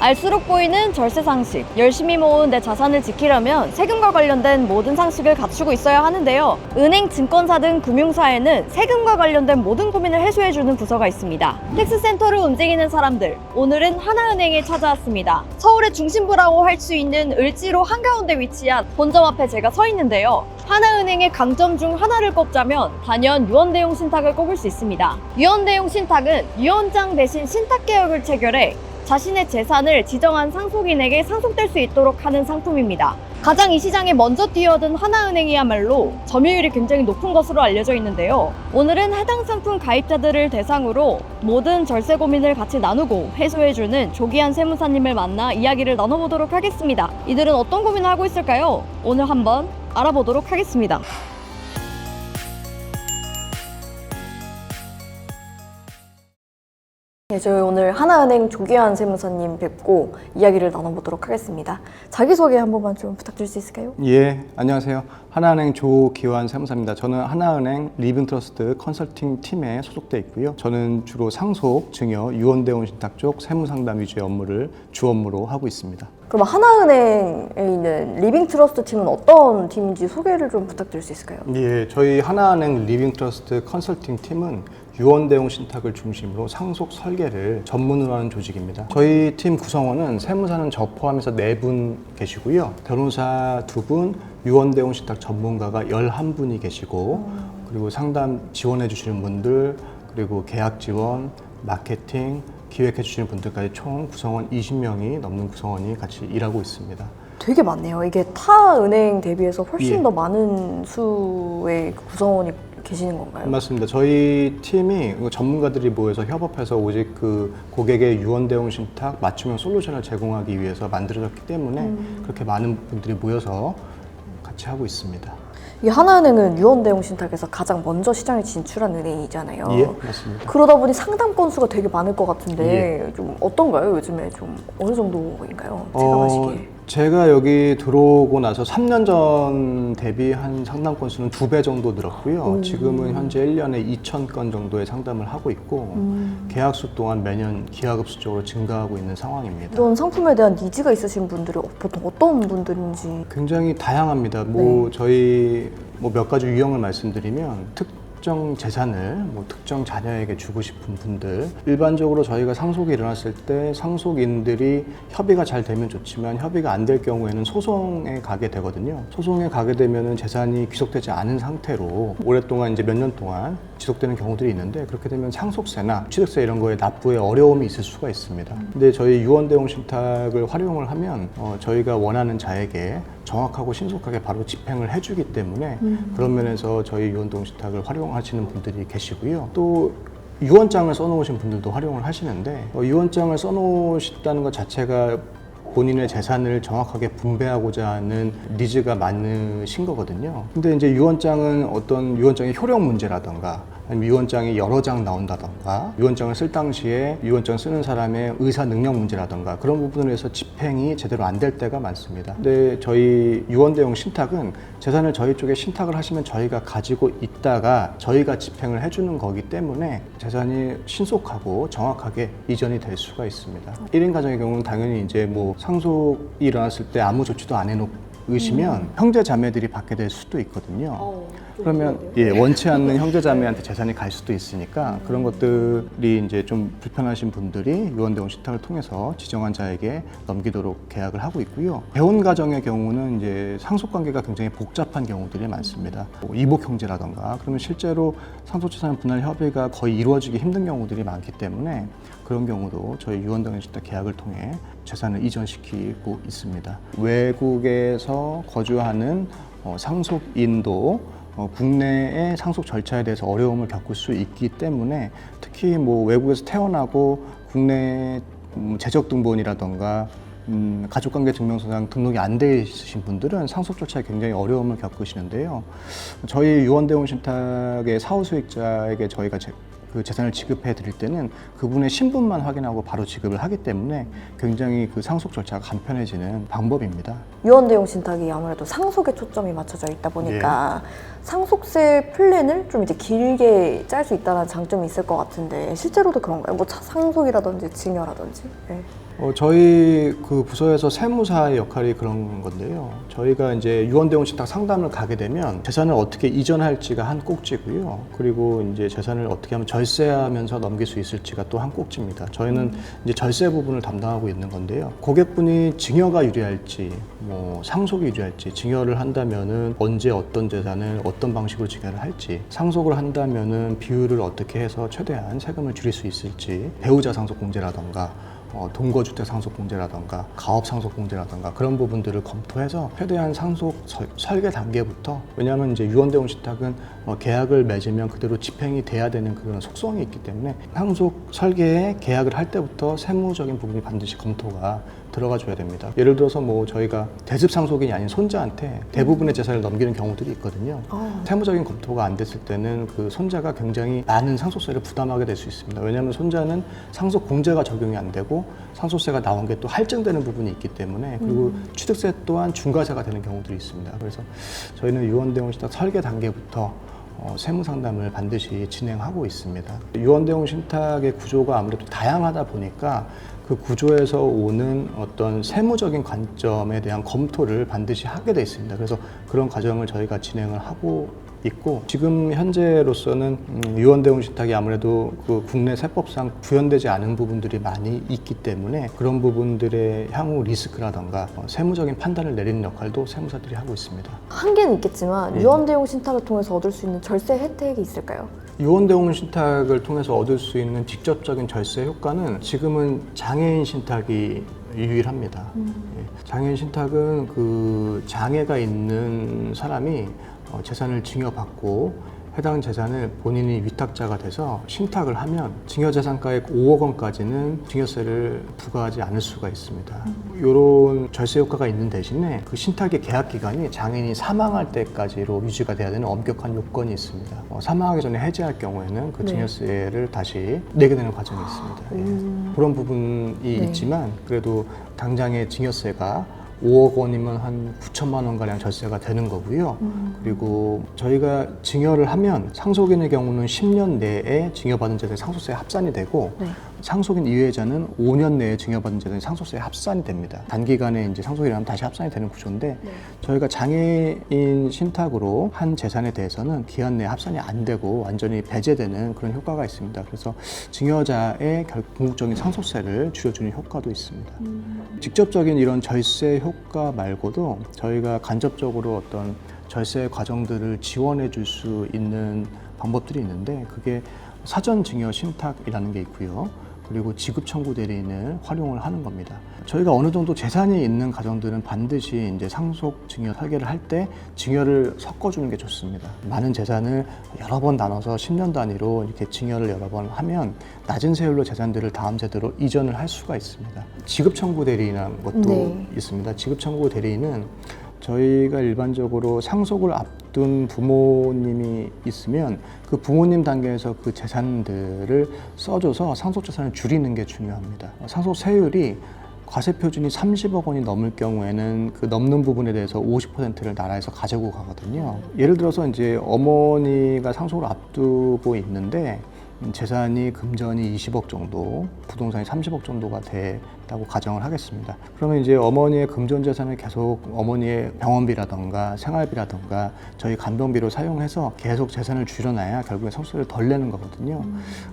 알수록 보이는 절세 상식. 열심히 모은 내 자산을 지키려면 세금과 관련된 모든 상식을 갖추고 있어야 하는데요. 은행, 증권사 등 금융사에는 세금과 관련된 모든 고민을 해소해주는 부서가 있습니다. 텍스센터를 움직이는 사람들. 오늘은 하나은행에 찾아왔습니다. 서울의 중심부라고 할 수 있는 을지로 한가운데 위치한 본점 앞에 제가 서 있는데요. 하나은행의 강점 중 하나를 꼽자면 단연 유언 대용 신탁을 꼽을 수 있습니다. 유언 대용 신탁은 유언장 대신 신탁 계약을 체결해 자신의 재산을 지정한 상속인에게 상속될 수 있도록 하는 상품입니다. 가장 이 시장에 먼저 뛰어든 하나은행이야말로 점유율이 굉장히 높은 것으로 알려져 있는데요. 오늘은 해당 상품 가입자들을 대상으로 모든 절세 고민을 같이 나누고 해소해주는 조기한 세무사님을 만나 이야기를 나눠보도록 하겠습니다. 이들은 어떤 고민을 하고 있을까요? 오늘 한번 알아보도록 하겠습니다. 네, 저희 오늘 하나은행 조기환 세무사님 뵙고 이야기를 나눠보도록 하겠습니다. 자기소개 한 번만 좀 부탁드릴 수 있을까요? 예, 안녕하세요. 하나은행 조기환 세무사입니다. 저는 하나은행 리빙트러스트 컨설팅 팀에 소속돼 있고요. 저는 주로 상속, 증여, 유언대원 신탁 쪽 세무상담 위주의 업무를 주 업무로 하고 있습니다. 그럼 하나은행에 있는 리빙 트러스트 팀은 어떤 팀인지 소개를 좀 부탁드릴 수 있을까요? 예, 저희 하나은행 리빙 트러스트 컨설팅 팀은 유언 대용 신탁을 중심으로 상속 설계를 전문으로 하는 조직입니다. 저희 팀 구성원은 세무사는 저 포함해서 네 분 계시고요. 변호사 두 분, 유언 대용 신탁 전문가가 11분이 계시고 그리고 상담 지원해 주시는 분들 그리고 계약 지원, 마케팅, 기획해 주시는 분들까지 총 구성원 20명이 넘는 구성원이 같이 일하고 있습니다. 되게 많네요. 이게 타 은행 대비해서 훨씬 예. 더 많은 수의 구성원이 계시는 건가요? 맞습니다. 저희 팀이 그 전문가들이 모여서 협업해서 오직 그 고객의 유언대용 신탁 맞춤형 솔루션을 제공하기 위해서 만들어졌기 때문에 그렇게 많은 분들이 모여서 같이 하고 있습니다. 이 하나은행은 유언 대용 신탁에서 가장 먼저 시장에 진출한 은행이잖아요. 예, 맞습니다. 그러다 보니 상담 건수가 되게 많을 것 같은데 좀 어떤가요? 요즘에 좀 어느 정도인가요? 제가 어, 보시기에. 제가 여기 들어오고 나서 3년 전 대비 한 상담 건수는 두 배 정도 늘었고요. 지금은 현재 1년에 2천 건 정도의 상담을 하고 있고 계약수 또한 매년 기하급수적으로 증가하고 있는 상황입니다. 이런 상품에 대한 니즈가 있으신 분들이 보통 어떤 분들인지 굉장히 다양합니다. 뭐 저희 뭐 몇 가지 유형을 말씀드리면 특 정 재산을 뭐 특정 자녀에게 주고 싶은 분들 일반적으로 저희가 상속이 일어났을 때 상속인들이 협의가 잘 되면 좋지만 협의가 안 될 경우에는 소송에 가게 되거든요. 소송에 가게 되면은 재산이 귀속되지 않은 상태로 오랫동안 이제 몇 년 동안 지속되는 경우들이 있는데 그렇게 되면 상속세나 취득세 이런 거에 납부에 어려움이 있을 수가 있습니다. 근데 저희 유언대용 신탁을 활용을 하면 어, 저희가 원하는 자에게 정확하고 신속하게 바로 집행을 해주기 때문에 그런 면에서 저희 유언대용 신탁을 활용하시는 분들이 계시고요. 또 유언장을 써놓으신 분들도 활용을 하시는데 어, 유언장을 써놓으셨다는 것 자체가 본인의 재산을 정확하게 분배하고자 하는 니즈가 많으신 거거든요. 근데 이제 유언장은 어떤 유언장의 효력 문제라던가 유언장이 여러 장 나온다던가 유언장을 쓸 당시에 유언장 쓰는 사람의 의사 능력 문제라던가 그런 부분을 해서 집행이 제대로 안 될 때가 많습니다. 근데 저희 유언 대용 신탁은 재산을 저희 쪽에 신탁을 하시면 저희가 가지고 있다가 저희가 집행을 해주는 거기 때문에 재산이 신속하고 정확하게 이전이 될 수가 있습니다. 1인 가정의 경우는 당연히 이제 뭐 상속이 일어났을 때 아무 조치도 안 해놓 으시면 형제 자매들이 받게 될 수도 있거든요. 그러면 예 원치 않는 형제 자매한테 재산이 갈 수도 있으니까 그런 것들이 이제 좀 불편하신 분들이 유언대원 신탁을 통해서 지정한 자에게 넘기도록 계약을 하고 있고요. 배혼 가정의 경우는 이제 상속 관계가 굉장히 복잡한 경우들이 많습니다. 뭐 이복 형제라던가 그러면 실제로 상속 재산 분할 협의가 거의 이루어지기 힘든 경우들이 많기 때문에 그런 경우도 저희 신탁 계약을 통해 재산을 이전시키고 있습니다. 외국에서 거주하는 어, 상속인도 어, 국내의 상속 절차에 대해서 어려움을 겪을 수 있기 때문에 특히 뭐 외국에서 태어나고 국내 음, 재적 등본이라던가 음, 가족관계 증명서상 등록이 안 돼 있으신 분들은 상속 절차에 굉장히 어려움을 겪으시는데요. 저희 유언대원 신탁의 사후 수익자에게 저희가 제, 그 재산을 지급해 드릴 때는 그분의 신분만 확인하고 바로 지급을 하기 때문에 굉장히 그 상속 절차가 간편해지는 방법입니다. 유언 대용 신탁이 아무래도 상속에 초점이 맞춰져 있다 보니까 상속세 플랜을 좀 이제 길게 짤 수 있다는 장점이 있을 것 같은데 실제로도 그런가요? 뭐 차- 상속이라든지 증여라든지. 네. 어, 저희 그 부서에서 세무사의 역할이 그런 건데요. 저희가 이제 유언대원 신탁 상담을 가게 되면 재산을 어떻게 이전할지가 한 꼭지고요. 그리고 이제 재산을 어떻게 하면 절세하면서 넘길 수 있을지가 또 한 꼭지입니다. 저희는 이제 절세 부분을 담당하고 있는 건데요. 고객분이 증여가 유리할지, 뭐 상속이 유리할지, 증여를 한다면은 언제 어떤 재산을 어떤 방식으로 증여를 할지, 상속을 한다면은 비율을 어떻게 해서 최대한 세금을 줄일 수 있을지, 배우자 상속 공제라던가 어, 동거주택 상속 공제라던가 가업 상속 공제라던가 그런 부분들을 검토해서 최대한 상속 설- 설계 단계부터 왜냐하면 이제 유언대용 신탁은 어, 계약을 맺으면 그대로 집행이 돼야 되는 그런 속성이 있기 때문에 상속 설계에 계약을 할 때부터 세무적인 부분이 반드시 검토가 들어가 줘야 됩니다. 예를 들어서 뭐 저희가 대습 상속인이 아닌 손자한테 대부분의 재산을 넘기는 경우들이 있거든요. 아. 세무적인 검토가 안 됐을 때는 그 손자가 굉장히 많은 상속세를 부담하게 될 수 있습니다. 왜냐하면 손자는 상속 공제가 적용이 안 되고 상속세가 나온 게 또 할증되는 부분이 있기 때문에 그리고 취득세 또한 중과세가 되는 경우들이 있습니다. 그래서 저희는 유언대원 신탁 설계 단계부터 어, 세무 상담을 반드시 진행하고 있습니다. 유언대용 신탁의 구조가 아무래도 다양하다 보니까 그 구조에서 오는 어떤 세무적인 관점에 대한 검토를 반드시 하게 돼 있습니다. 그래서 그런 과정을 저희가 진행을 하고 있고 지금 현재로서는 음, 유언대용 신탁이 아무래도 그 국내 세법상 구현되지 않은 부분들이 많이 있기 때문에 그런 부분들의 향후 리스크라던가 어, 세무적인 판단을 내리는 역할도 세무사들이 하고 있습니다. 한계는 있겠지만 네. 유언대용 신탁을 통해서 얻을 수 있는 절세 혜택이 있을까요? 유언대원 신탁을 통해서 얻을 수 있는 직접적인 절세 효과는 지금은 장애인 신탁이 유일합니다. 예. 장애인 신탁은 그 장애가 있는 사람이 어, 재산을 증여받고 해당 재산을 본인이 위탁자가 돼서 신탁을 하면 증여재산가액 5억 원까지는 증여세를 부과하지 않을 수가 있습니다. 이런 절세 효과가 있는 대신에 그 신탁의 계약 기간이 장애인이 사망할 때까지로 유지가 돼야 되는 엄격한 요건이 있습니다. 어, 사망하기 전에 해지할 경우에는 그 네. 증여세를 다시 내게 되는 과정이 있습니다. 예. 음. 그런 부분이 네. 있지만 그래도 당장의 증여세가 5억 원이면 한 9천만 원 가량 절세가 되는 거고요. 음. 그리고 저희가 증여를 하면 상속인의 경우는 10년 내에 증여받은 재산이 상속세에 합산이 되고 네. 상속인 이외자는 5년 내에 증여받은 재산이 상속세에 합산이 됩니다. 단기간에 이제 상속이라면 하면 다시 합산이 되는 구조인데 네. 저희가 장애인 신탁으로 한 재산에 대해서는 기한 내에 합산이 안 되고 완전히 배제되는 그런 효과가 있습니다. 그래서 증여자의 결- 궁극적인 상속세를 줄여주는 효과도 있습니다. 직접적인 이런 절세 효과 말고도 저희가 간접적으로 어떤 절세 과정들을 지원해 줄 수 있는 방법들이 있는데 그게 사전 증여 신탁이라는 게 있고요. 그리고 지급 청구 대리인을 활용을 하는 겁니다. 저희가 어느 정도 재산이 있는 가정들은 반드시 이제 상속 증여 설계를 할 때 증여를 섞어주는 게 좋습니다. 많은 재산을 여러 번 나눠서 10년 단위로 이렇게 증여를 여러 번 하면 낮은 세율로 재산들을 다음 세대로 이전을 할 수가 있습니다. 지급 청구 대리인이라는 것도 네. 있습니다. 지급 청구 대리인은 저희가 일반적으로 상속을 앞둔 부모님이 있으면 그 부모님 단계에서 그 재산들을 써줘서 상속 재산을 줄이는 게 중요합니다. 상속 세율이 과세 표준이 30억 원이 넘을 경우에는 그 넘는 부분에 대해서 50%를 나라에서 가지고 가거든요. 예를 들어서 이제 어머니가 상속을 앞두고 있는데 음, 재산이 금전이 20억 정도, 부동산이 30억 정도가 됐다고 가정을 하겠습니다. 그러면 이제 어머니의 금전 재산을 계속 어머니의 병원비라던가 생활비라던가 저희 간병비로 사용해서 계속 재산을 줄여놔야 결국에 성수를 덜 내는 거거든요.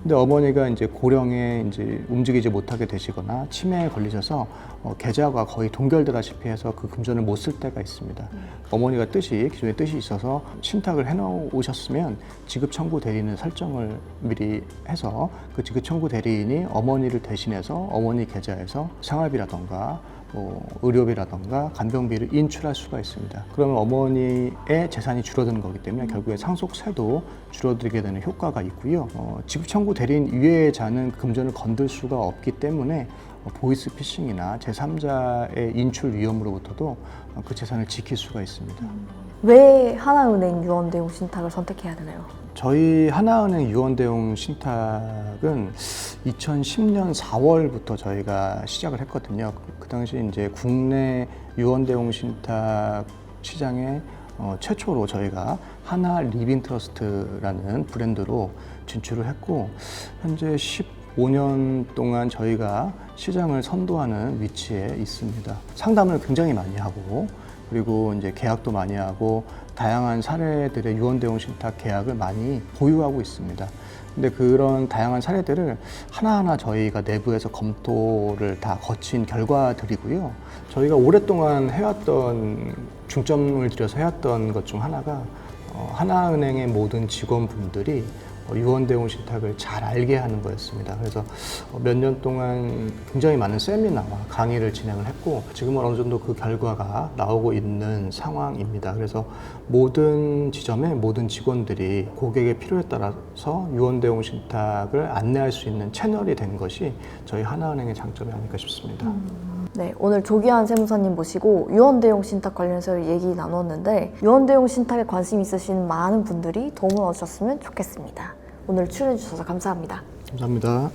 근데 어머니가 이제 고령에 이제 움직이지 못하게 되시거나 치매에 걸리셔서 어, 계좌가 거의 동결되다시피 해서 그 금전을 못 쓸 때가 있습니다. 어머니가 뜻이 기존에 뜻이 있어서 신탁을 해놓으셨으면 지급 청구 대리인을 설정을 미리 해서 그 지급 청구 대리인이 어머니를 대신해서 어머니 계좌에서 생활비라던가 뭐 의료비라던가 간병비를 인출할 수가 있습니다. 그러면 어머니의 재산이 줄어드는 거기 때문에 결국에 상속세도 줄어들게 되는 효과가 있고요. 어, 지급 청구 대리인 이외자는 금전을 건들 수가 없기 때문에 어, 보이스 피싱이나 제3자의 인출 위험으로부터도 어, 그 재산을 지킬 수가 있습니다. 왜 하나은행 유언대용 신탁을 선택해야 되나요? 저희 하나은행 유언대용 신탁은 2010년 4월부터 저희가 시작을 했거든요. 그, 그 당시 이제 국내 유언대용 신탁 시장에 어, 최초로 저희가 하나 리빙 트러스트라는 브랜드로 진출을 했고 현재 5년 동안 저희가 시장을 선도하는 위치에 있습니다. 상담을 굉장히 많이 하고 그리고 이제 계약도 많이 하고 다양한 사례들의 유언 대용 신탁 계약을 많이 보유하고 있습니다. 근데 그런 다양한 사례들을 하나하나 저희가 내부에서 검토를 다 거친 결과들이고요. 저희가 오랫동안 해왔던 중점을 들여서 해왔던 것 중 하나가 어, 하나은행의 모든 직원분들이 어, 유언대용 신탁을 잘 알게 하는 거였습니다. 그래서 어, 몇년 동안 굉장히 많은 세미나와 강의를 진행을 했고 지금은 어느 정도 그 결과가 나오고 있는 상황입니다. 그래서 모든 지점의 모든 직원들이 고객의 필요에 따라서 유언대용 신탁을 안내할 수 있는 채널이 된 것이 저희 하나은행의 장점이 아닐까 싶습니다. 네, 오늘 조기환 세무사님 모시고 유언대용 신탁 관련해서 얘기 나눴는데 유언대용 신탁에 관심 있으신 많은 분들이 도움을 얻으셨으면 좋겠습니다. 오늘 출연해 주셔서 감사합니다. 감사합니다.